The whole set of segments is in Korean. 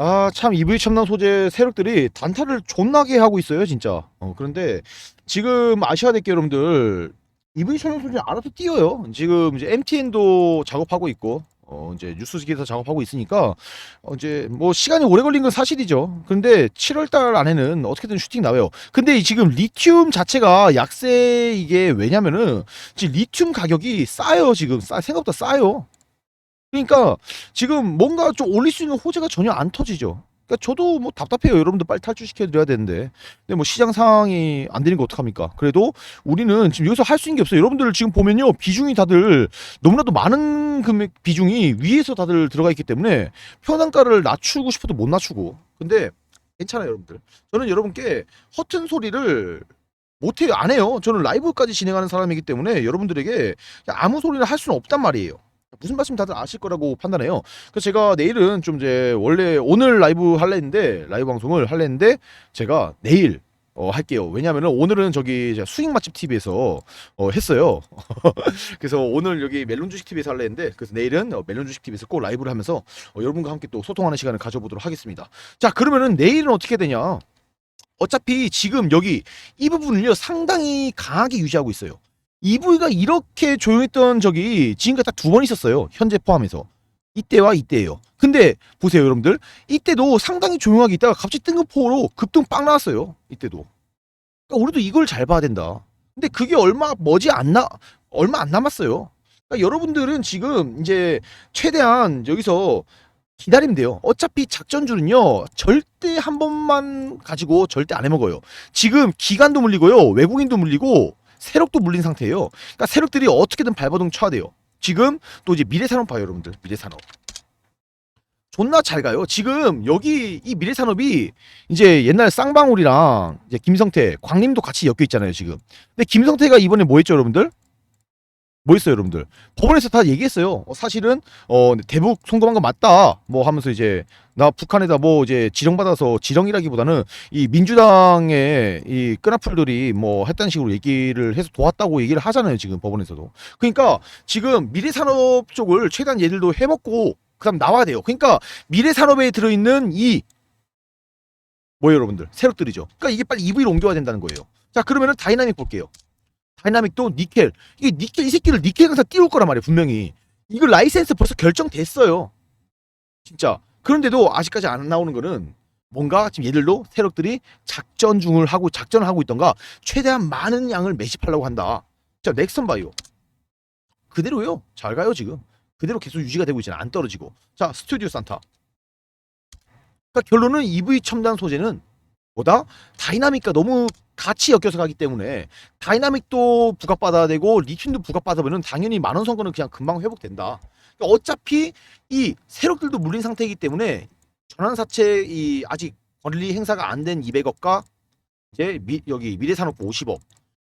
아, 참 EV 첨단 소재 세력들이 단타를 존나게 하고 있어요, 진짜. 어, 그런데 지금 아셔야 될 게 여러분들 EV 첨단 소재 알아서 뛰어요. 지금 이제 MTN도 작업하고 있고 어, 이제 뉴스 기사 작업하고 있으니까 어, 이제 뭐 시간이 오래 걸린 건 사실이죠. 근데 7월 달 안에는 어떻게든 슈팅 나와요. 근데 이 지금 리튬 자체가 약세 이게 왜냐면은 지금 리튬 가격이 싸요, 지금. 싸 생각보다 싸요. 그러니까 지금 뭔가 좀 올릴 수 있는 호재가 전혀 안 터지죠. 그러니까 저도 뭐 답답해요. 여러분들 빨리 탈출시켜 드려야 되는데. 근데 뭐 시장 상황이 안 되는 거 어떡합니까? 그래도 우리는 지금 여기서 할 수 있는 게 없어요. 여러분들 지금 보면요. 비중이 다들 너무나도 많은 금액 비중이 위에서 다들 들어가 있기 때문에 편한가를 낮추고 싶어도 못 낮추고. 근데 괜찮아요, 여러분들. 저는 여러분께 허튼 소리를 못해요. 안 해요. 저는 라이브까지 진행하는 사람이기 때문에 여러분들에게 아무 소리를 할 수는 없단 말이에요. 무슨 말씀 다들 아실 거라고 판단해요. 그래서 제가 내일은 좀 이제 원래 오늘 라이브 할래 했는데 라이브 방송을 할래 했는데 제가 내일 어, 할게요. 왜냐면은 오늘은 저기 수익 맛집 TV에서 어, 했어요. 그래서 오늘 여기 멜론 주식 TV에서 할래 했는데 그래서 내일은 어, 멜론 주식 TV에서 꼭 라이브를 하면서 어, 여러분과 함께 또 소통하는 시간을 가져보도록 하겠습니다. 자, 그러면은 내일은 어떻게 되냐? 어차피 지금 여기 이 부분을요 상당히 강하게 유지하고 있어요. EV가 이렇게 조용했던 적이 지금까지 딱 두 번 있었어요. 현재 포함해서. 이때와 이때예요. 근데 보세요, 여러분들. 이때도 상당히 조용하게 있다가 갑자기 뜬금포로 급등 빵 나왔어요. 이때도. 그러니까 우리도 이걸 잘 봐야 된다. 근데 그게 얼마 머지 안 나, 얼마 안 남았어요. 그러니까 여러분들은 지금 이제 최대한 여기서 기다리면 돼요. 어차피 작전줄은요, 절대 한 번만 가지고 절대 안 해먹어요. 지금 기관도 물리고요, 외국인도 물리고, 세력도 물린 상태예요. 그러니까 세력들이 어떻게든 발버둥 쳐야 돼요. 지금 또 이제 미래산업 봐요, 여러분들. 미래산업. 존나 잘 가요. 지금 여기 이 미래산업이 이제 옛날 쌍방울이랑 이제 김성태, 광림도 같이 엮여 있잖아요, 지금. 근데 김성태가 이번에 뭐 했죠, 여러분들? 뭐 했어요, 여러분들? 법원에서 다 얘기했어요. 어, 사실은 어 대북 송금한 거 맞다. 뭐 하면서 이제 나 북한에다 뭐 이제 지령받아서 지령이라기보다는 이 민주당의 이 끈앞풀들이 뭐 했다는 식으로 얘기를 해서 도왔다고 얘기를 하잖아요, 지금 법원에서도. 그러니까 지금 미래산업 쪽을 최대한 얘들도 해먹고 그다음 나와야 돼요. 그러니까 미래산업에 들어있는 이 뭐예요, 여러분들? 세력들이죠. 그러니까 이게 빨리 EV로 옮겨야 된다는 거예요. 자, 그러면은 다이나믹 볼게요. 다이나믹도 니켈. 이게 니켈 이 새끼를 니켈 강사 띄울 거란 말이에요, 분명히. 이거 라이센스 벌써 결정됐어요. 진짜. 그런데도 아직까지 안 나오는 거는 뭔가 지금 얘들도 세력들이 작전 중을 하고 작전을 하고 있던가 최대한 많은 양을 매집하려고 한다. 자, 넥슨 바이오. 그대로요. 잘 가요, 지금. 그대로 계속 유지가 되고 있잖아요. 안 떨어지고. 자, 스튜디오 산타. 그러니까 결론은 EV 첨단 소재는 뭐다? 다이나믹과 너무 같이 엮여서 가기 때문에 다이나믹도 부각받아야 되고 리튬도 부각받으면 당연히 만원 선거는 그냥 금방 회복된다. 그러니까 어차피 이 세력들도 물린 상태이기 때문에 전환사채 이 아직 권리 행사가 안 된 200억과 이제 미, 여기 미래산업부 50억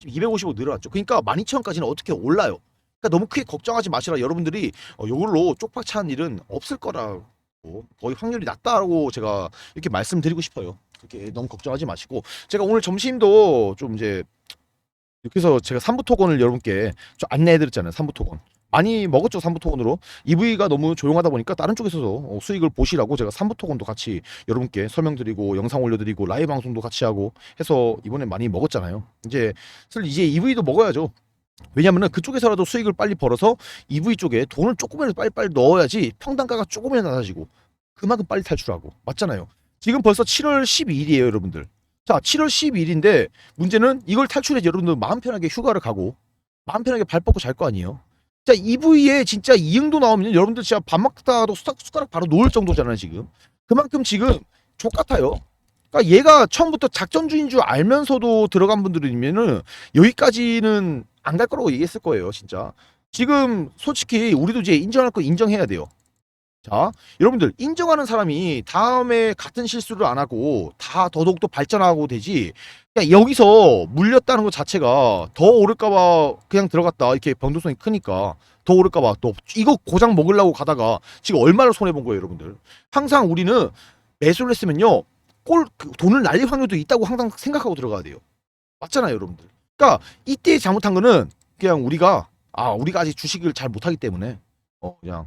지금 250억 늘어났죠. 그러니까 12,000원까지는 어떻게 올라요. 그러니까 너무 크게 걱정하지 마시라 여러분들이 어, 이걸로 쪽박 찬 일은 없을 거라고 거의 확률이 낮다고 제가 이렇게 말씀드리고 싶어요. 그렇게 너무 걱정하지 마시고 제가 오늘 점심도 좀 이제 이렇게 해서 제가 삼부 토건을 여러분께 좀 안내해드렸잖아요. 삼부 토건 많이 먹었죠. 삼부 토건으로 EV가 너무 조용하다 보니까 다른 쪽에서도 어, 수익을 보시라고 제가 삼부 토건도 같이 여러분께 설명드리고 영상 올려드리고 라이브 방송도 같이 하고 해서 이번에 많이 먹었잖아요. 이제 사실 이제 EV도 먹어야죠. 왜냐면은 그쪽에서라도 수익을 빨리 벌어서 EV 쪽에 돈을 조금이라도 빨리빨리 넣어야지 평단가가 조금이라도 낮아지고 그만큼 빨리 탈출하고 맞잖아요. 지금 벌써 7월 12일이에요, 여러분들. 자, 7월 12일인데 문제는 이걸 탈출해서 여러분들 마음 편하게 휴가를 가고 마음 편하게 발 뻗고 잘 거 아니에요. 자, EV에 진짜 이응도 나오면 여러분들 진짜 밥 먹다가도 숟가락, 숟가락 바로 놓을 정도잖아요, 지금. 그만큼 지금 족 같아요. 그러니까 얘가 처음부터 작전주인 줄 알면서도 들어간 분들이면은 여기까지는 안 갈 거라고 얘기했을 거예요, 진짜. 지금 솔직히 우리도 이제 인정할 거 인정해야 돼요. 자, 여러분들 인정하는 사람이 다음에 같은 실수를 안 하고 다 더더욱 더 발전하고 되지. 그냥 여기서 물렸다는 것 자체가 더 오를까봐 그냥 들어갔다 이렇게 변동성이 크니까 더 오를까봐 또 이거 고장 먹으려고 가다가 지금 얼마나 손해 본 거예요, 여러분들. 항상 우리는 매수를 했으면요, 꼴그 돈을 날릴 확률도 있다고 항상 생각하고 들어가야 돼요. 맞잖아요, 여러분들. 그러니까 이때 잘못한 거는 그냥 우리가 아 우리가 아직 주식을 잘 못하기 때문에 어 그냥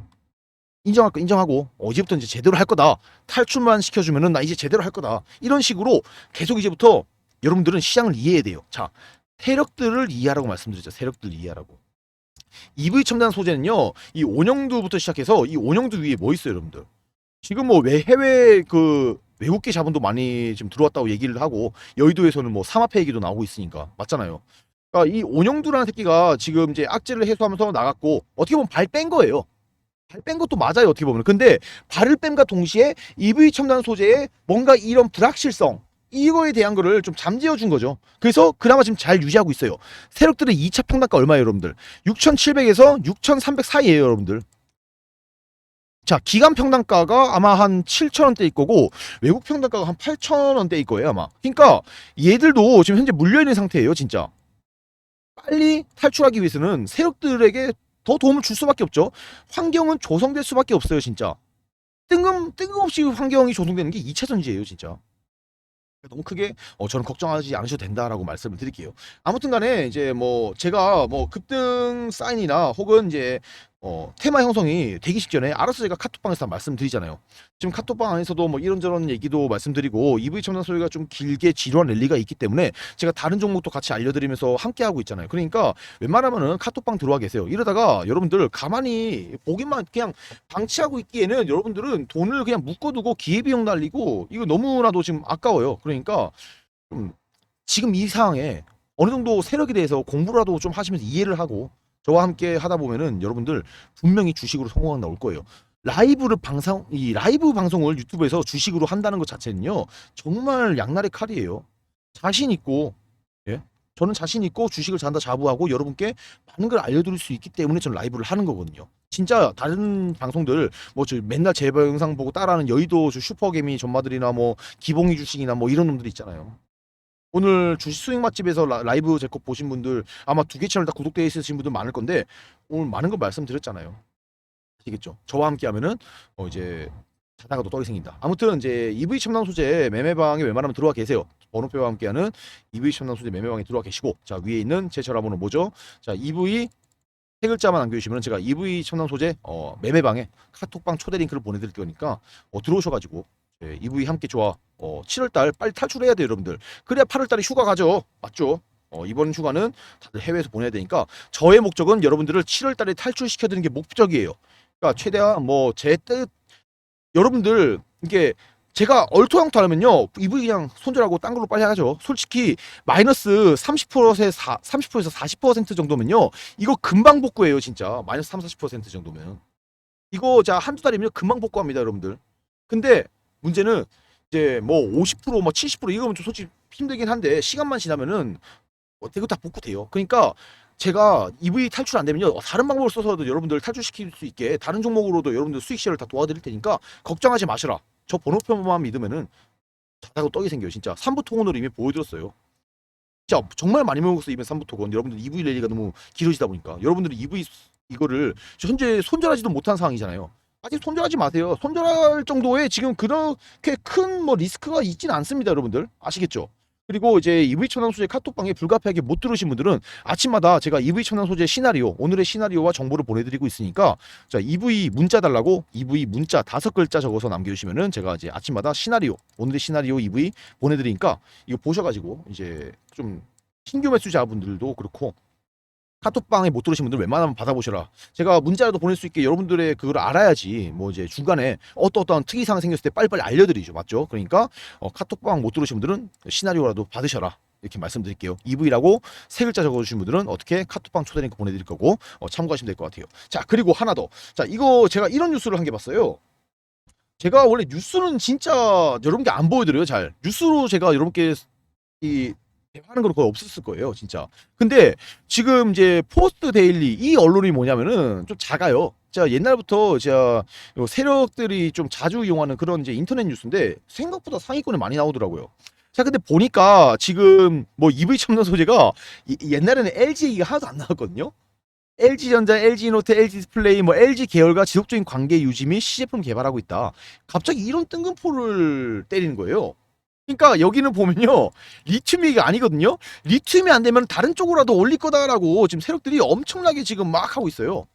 인정할 거 인정하고 어제부터 이제 제대로 할 거다. 탈출만 시켜주면은 나 이제 제대로 할 거다. 이런 식으로 계속 이제부터 여러분들은 시장을 이해해야 돼요. 자, 세력들을 이해하라고 말씀드렸죠. 세력들 이해하라고. EV 첨단 소재는요, 이 온영두부터 시작해서 이 온영두 위에 뭐 있어요, 여러분들? 지금 뭐 외- 해외 그 외국계 자본도 많이 지금 들어왔다고 얘기를 하고 여의도에서는 뭐 삼합회 얘기도 나오고 있으니까 맞잖아요. 그러니까 이 온영두라는 새끼가 지금 이제 악재를 해소하면서 나갔고 어떻게 보면 발 뺀 거예요. 발 뺀 것도 맞아요 어떻게 보면. 근데 발을 뺀과 동시에 EV 첨단 소재에 뭔가 이런 불확실성 이거에 대한 거를 좀 잠재워 준 거죠. 그래서 그나마 지금 잘 유지하고 있어요. 세력들의 2차 평단가 얼마예요, 여러분들? 6,700에서 6,300 사이예요, 여러분들. 자, 기간 평단가가 아마 한 7,000원대일 거고 외국 평단가가 한 8,000원대일 거예요, 아마. 그러니까 얘들도 지금 현재 물려 있는 상태예요, 진짜. 빨리 탈출하기 위해서는 세력들에게 더 도움을 줄 수밖에 없죠. 환경은 조성될 수밖에 없어요, 진짜. 뜬금 뜬금없이 환경이 조성되는 게 2차 전지예요, 진짜. 너무 크게 어 저는 걱정하지 않으셔도 된다라고 말씀을 드릴게요. 아무튼간에 이제 뭐 제가 뭐 급등 사인이나 혹은 이제 어 테마 형성이 되기 직전에 알아서 제가 카톡방에서 다 말씀드리잖아요. 지금 카톡방 안에서도 뭐 이런저런 얘기도 말씀드리고 EV 첨단 소리가 좀 길게 지루한 랠리가 있기 때문에 제가 다른 종목도 같이 알려드리면서 함께 하고 있잖아요. 그러니까 웬만하면은 카톡방 들어와 계세요. 이러다가 여러분들 가만히 보기만 그냥 방치하고 있기에는 여러분들은 돈을 그냥 묶어두고 기회비용 날리고 이거 너무나도 지금 아까워요. 그러니까 좀 지금 이 상황에 어느 정도 세력에 대해서 공부라도 좀 하시면서 이해를 하고 저와 함께 하다 보면은 여러분들 분명히 주식으로 성공한 나올 거예요. 라이브를 방송 이 라이브 방송을 유튜브에서 주식으로 한다는 것 자체는요 정말 양날의 칼이에요. 자신 있고 예 저는 자신 있고 주식을 잔다 자부하고 여러분께 많은 걸 알려드릴 수 있기 때문에 저는 라이브를 하는 거거든요. 진짜 다른 방송들 뭐 저 맨날 제 영상 보고 따라하는 여의도 저 슈퍼개미 전마들이나 뭐 기봉이 주식이나 뭐 이런 놈들 있잖아요. 오늘 주식 수익 맛집에서 라- 라이브 제거 보신 분들 아마 두 개 채널 다 구독되어 있으신 분들 많을 건데 오늘 많은 거 말씀드렸잖아요. 아시겠죠? 저와 함께 하면은 어 이제 자다가도 떡이 생긴다. 아무튼 이제 EV 첨단 소재 매매방에 웬만하면 들어와 계세요. 번호표와 함께하는 EV 첨단 소재 매매방에 들어와 계시고 자 위에 있는 제 전화번호 뭐죠? 자 EV 세 글자만 남겨주시면 제가 EV 첨단 소재 어, 매매방에 카톡방 초대 링크를 보내드릴 거니까 어, 들어오셔가지고 예, EV 함께 좋아 어, 7월달 빨리 탈출해야 돼요 여러분들. 그래야 8월달에 휴가 가죠. 맞죠? 어, 이번 휴가는 다들 해외에서 보내야 되니까 저의 목적은 여러분들을 7월달에 탈출시켜드리는 게 목적이에요. 그러니까 최대한 뭐 제 뜻 여러분들 이게 제가 얼토당토하면요 EV 그냥 손절하고 딴 걸로 빨리 하죠. 솔직히 마이너스 30%에서 4, 30%에서 40% 정도면요 이거 금방 복구해요 진짜. 마이너스 3, 40% 정도면. 이거 자 한두 달이면 금방 복구합니다 여러분들. 근데 문제는 이제 뭐 50%, 뭐 70% 이거면 좀 솔직히 힘들긴 한데 시간만 지나면은 어, 이거 다 복구돼요. 그러니까 제가 EV 탈출 안 되면요 다른 방법을 써서도 여러분들 탈출시킬 수 있게 다른 종목으로도 여러분들 수익 쉐어를 다 도와드릴 테니까 걱정하지 마시라. 저 번호표만 믿으면은 자다가 떡이 생겨요 진짜. 3부 통원으로 이미 보여드렸어요. 진짜 정말 많이 먹었어요 이번 3부 통원. 여러분들 EV 랠리가 너무 길어지다 보니까 여러분들이 EV 이거를 현재 손절하지도 못한 상황이잖아요. 아직 손절하지 마세요. 손절할 정도의 지금 그렇게 큰 뭐 리스크가 있진 않습니다, 여러분들. 아시겠죠? 그리고 이제 EV 첨단 소재 카톡방에 불가피하게 못 들으신 분들은 아침마다 제가 EV 첨단 소재 시나리오, 오늘의 시나리오와 정보를 보내드리고 있으니까 자 EV 문자 달라고 EV 문자 다섯 글자 적어서 남겨주시면은 제가 이제 아침마다 시나리오, 오늘의 시나리오 EV 보내드리니까 이거 보셔가지고 이제 좀 신규 매수자분들도 그렇고 카톡방에 못 들으신 분들 웬만하면 받아보셔라. 제가 문자라도 보낼 수 있게 여러분들의 그걸 알아야지 뭐 이제 중간에 어떠어떠한 특이사항 생겼을 때 빨리빨리 알려드리죠. 맞죠? 그러니까 어, 카톡방 못 들으신 분들은 시나리오라도 받으셔라. 이렇게 말씀드릴게요. EV라고 세 글자 적어주신 분들은 어떻게 카톡방 초대 링크 보내드릴 거고 어, 참고하시면 될 것 같아요. 자 그리고 하나 더. 자 이거 제가 이런 뉴스를 한개 봤어요. 제가 원래 뉴스는 진짜 여러분께 안 보여드려요. 잘 뉴스로 제가 여러분께 이 하는 건 거의 없었을 거예요. 진짜. 근데 지금 이제 포스트 데일리 이 언론이 뭐냐면은 좀 작아요. 제가 옛날부터 요 세력들이 좀 자주 이용하는 그런 이제 인터넷 뉴스인데 생각보다 상위권에 많이 나오더라고요. 자, 근데 보니까 지금 뭐 EV 첨단 소재가 이- 옛날에는 LG 얘기가 하나도 안 나왔거든요. LG전자, LG노트, LG디스플레이, 뭐 LG 계열과 지속적인 관계 유지 및 시제품 개발하고 있다. 갑자기 이런 뜬금포를 때리는 거예요. 그러니까 여기는 보면요 리튬이 아니거든요. 리튬이 안 되면 다른 쪽으로라도 올릴 거다라고 지금 세력들이 엄청나게 지금 막 하고 있어요.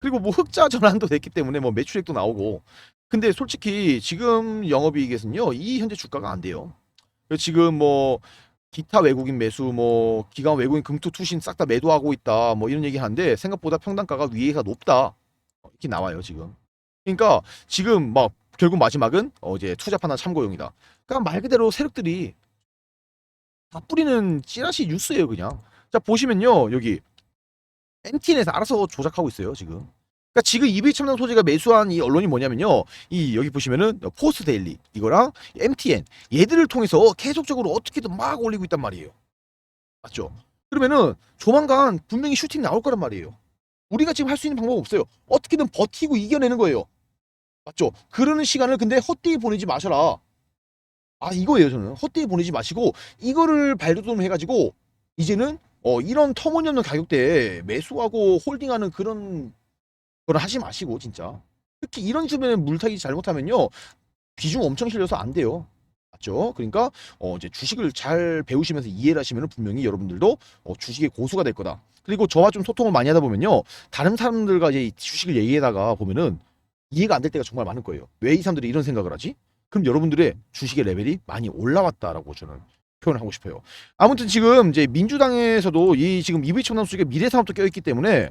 그리고 뭐 흑자 전환도 됐기 때문에 뭐 매출액도 나오고. 근데 솔직히 지금 영업이익에서는요 이 현재 주가가 안 돼요. 지금 뭐 기타 외국인 매수 뭐 기관 외국인 금투 투신 싹 다 매도하고 있다 뭐 이런 얘기 하는데 생각보다 평단가가 위에가 높다 이렇게 나와요 지금. 그러니까 지금 막 결국 마지막은 어 이제 판단 참고용이다. 그러니까 말 그대로 세력들이 다 뿌리는 찌라시 뉴스예요 그냥. 자 보시면요 여기 MTN에서 알아서 조작하고 있어요 지금. 그러니까 지금 이비 첨단 소재가 매수한 이 언론이 뭐냐면요. 이 여기 보시면은 포스트 데일리 이거랑 MTN 얘들을 통해서 계속적으로 어떻게든 막 올리고 있단 말이에요. 맞죠? 그러면은 조만간 분명히 슈팅 나올 거란 말이에요. 우리가 지금 할 수 있는 방법 없어요. 어떻게든 버티고 이겨내는 거예요. 맞죠? 그러는 시간을 근데 헛되이 보내지 마셔라. 아 이거예요 저는. 헛되이 보내지 마시고 이거를 발돋움 해가지고 이제는 어 이런 터무니없는 가격대에 매수하고 홀딩하는 그런 걸 하지 마시고 진짜. 특히 이런 주변에 물타기 잘못하면요 비중 엄청 실려서 안 돼요. 맞죠? 그러니까 어 이제 주식을 잘 배우시면서 이해를 하시면 분명히 여러분들도 어 주식의 고수가 될 거다. 그리고 저와 좀 소통을 많이 하다 보면요 다른 사람들과 이제 이 주식을 얘기하다가 보면은 이해가 안 될 때가 정말 많을 거예요 왜 이 사람들이 이런 생각을 하지 그럼 여러분들의 주식의 레벨이 많이 올라왔다라고 저는 표현을 하고 싶어요. 아무튼 지금 이제 민주당에서도 이 지금 EV 첨단 수직에 미래 사업도 껴있기 때문에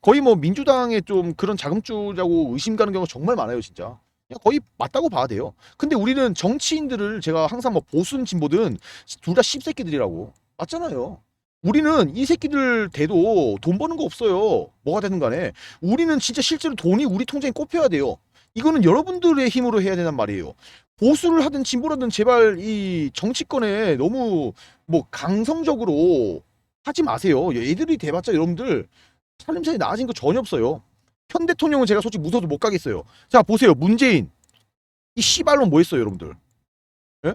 거의 뭐 민주당의 좀 그런 자금주라고 의심 가는 경우가 정말 많아요, 진짜. 거의 맞다고 봐야 돼요. 근데 우리는 정치인들을 제가 항상 뭐 보수든 진보든 둘 다 씹새끼들이라고 맞잖아요. 우리는 이 새끼들 대도 돈 버는 거 없어요. 뭐가 되든 간에 우리는 진짜 실제로 돈이 우리 통장에 꼽혀야 돼요. 이거는 여러분들의 힘으로 해야 된단 말이에요. 보수를 하든 진보라든 제발 이 정치권에 너무 뭐 강성적으로 하지 마세요. 얘들이 대봤자 여러분들 살림살이 나아진 거 전혀 없어요. 현 대통령은 제가 솔직히 무서워서 못 가겠어요. 자 보세요. 문재인 이 씨발로 뭐 했어요 여러분들? 예?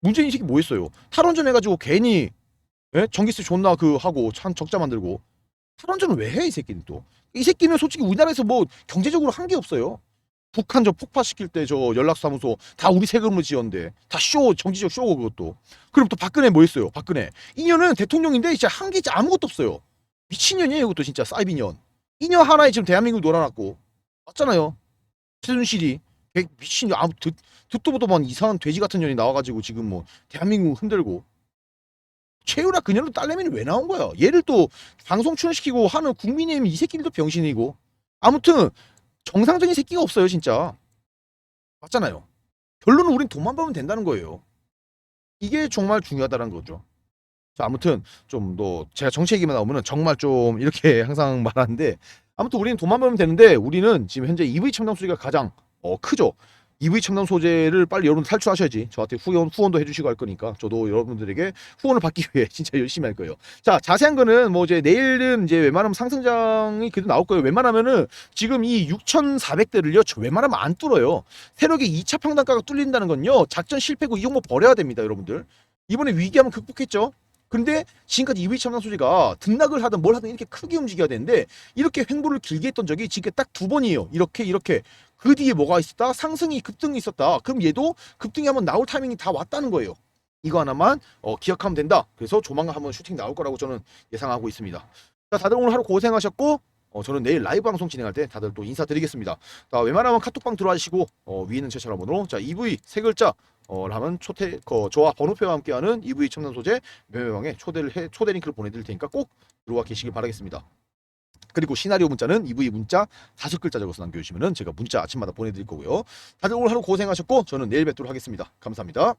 문재인 이 새끼 뭐 했어요? 탈원전 해가지고 괜히 예? 전기세 존나 그 하고 참 적자 만들고. 탈원전을 왜 해 이 새끼는 또? 이 새끼는 솔직히 우리나라에서 뭐 경제적으로 한 게 없어요. 북한 저 폭파시킬 때 저 연락사무소 다 우리 세금으로 지었는데 다 쇼 정치적 쇼고 그것도. 그럼 또 박근혜 뭐 했어요 박근혜? 이년은 대통령인데 진짜 한게 아무것도 없어요. 미친년이에요 이것도 진짜 사이비년 이년 하나에 지금 대한민국 놀아놨고. 맞잖아요. 최순실이. 개- 미친년. 아무 듣, 듣도 보도 만 이상한 돼지 같은 년이 나와가지고 지금 뭐 대한민국 흔들고 최유라 그년도 딸내미는 왜 나온 거야? 얘를 또 방송 출연시키고 하는 국민의힘 이 새끼들도 병신이고. 아무튼 정상적인 새끼가 없어요 진짜. 맞잖아요. 결론은 우린 돈만 벌면 된다는 거예요. 이게 정말 중요하다는 거죠. 자 아무튼 좀 더 제가 정치 얘기만 나오면은 정말 좀 이렇게 항상 말하는데 아무튼 우리는 돈만 벌면 되는데 우리는 지금 현재 EV 첨단 소재가 가장 어 크죠 EV 첨단 소재를 빨리 여러분 탈출하셔야지 저한테 후원 후원도 해주시고 할 거니까 저도 여러분들에게 후원을 받기 위해 진짜 열심히 할 거예요 자 자세한 거는 뭐 이제 내일은 이제 웬만하면 상승장이 그래도 나올 거예요 웬만하면은 지금 이 6,400대를요, 저 웬만하면 안 뚫어요. 세력의 2차 평단가가 뚫린다는 건요, 작전 실패고 이 종목 버려야 됩니다, 여러분들. 이번에 위기함은 극복했죠. 근데 지금까지 EV 첨단 소재가 등락을 하든 뭘 하든 이렇게 크게 움직여야 되는데 이렇게 횡보를 길게 했던 적이 지금 딱두 번이에요. 이렇게 이렇게 그 뒤에 뭐가 있었다? 상승이 급등이 있었다. 그럼 얘도 급등이 한번 나올 타이밍이 다 왔다는 거예요. 이거 하나만 어, 기억하면 된다. 그래서 조만간 한번 슈팅 나올 거라고 저는 예상하고 있습니다. 자, 다들 오늘 하루 고생하셨고 어, 저는 내일 라이브 방송 진행할 때 다들 또 인사드리겠습니다. 자, 웬만하면 카톡방 들어와주시고 어, 위에 있는 제 전화번호로 자 EV 세 글자 어, 라면 초대 그 저와 번호표와 함께하는 EV 첨단 소재 매매방에 초대를 해 초대 링크를 보내드릴 테니까 꼭 들어와 계시길 바라겠습니다. 그리고 시나리오 문자는 EV 문자 다섯 글자 적어서 남겨주시면은 제가 문자 아침마다 보내드릴 거고요. 다들 오늘 하루 고생하셨고 저는 내일 뵙도록 하겠습니다. 감사합니다.